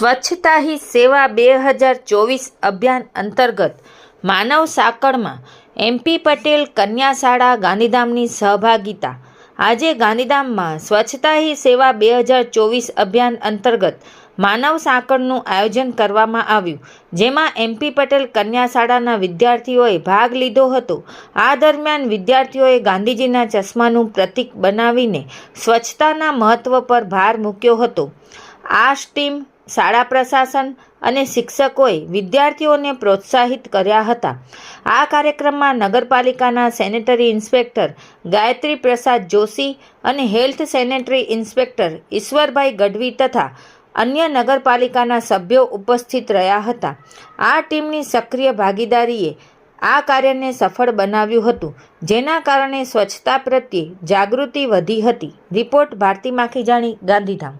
સ્વચ્છતા હી સેવા બે હજાર ચોવીસ અભિયાન અંતર્ગત માનવ સાંકળમાં એમપી પટેલ કન્યા શાળા ગાંધીધામની સહભાગિતા. આજે ગાંધીધામમાં સ્વચ્છતા હી સેવા બે હજાર ચોવીસ અભિયાન અંતર્ગત માનવ સાંકળનું આયોજન કરવામાં આવ્યું, જેમાં એમપી પટેલ કન્યા શાળાના વિદ્યાર્થીઓએ ભાગ લીધો હતો. આ દરમિયાન વિદ્યાર્થીઓએ ગાંધીજીના ચશ્માનું પ્રતીક બનાવીને સ્વચ્છતાના મહત્વ પર ભાર મૂક્યો હતો. આ સ્ટીમ શાળા પ્રશાસન અને શિક્ષકોએ વિદ્યાર્થીઓને પ્રોત્સાહિત કર્યા હતા. આ કાર્યક્રમમાં નગરપાલિકાના સેનેટરી ઇન્સ્પેક્ટર ગાયત્રી પ્રસાદ જોશી અને health sanitary inspector Ishwarbhai Gadhvi તથા અન્ય નગરપાલિકાના સભ્યો ઉપસ્થિત રહ્યા હતા. આ ટીમની સક્રિય ભાગીદારીએ આ કાર્યને સફળ બનાવ્યું હતું, જેના કારણે સ્વચ્છતા પ્રત્યે જાગૃતિ વધી હતી. રિપોર્ટ ભારતી માખીજાણી, ગાંધીધામ.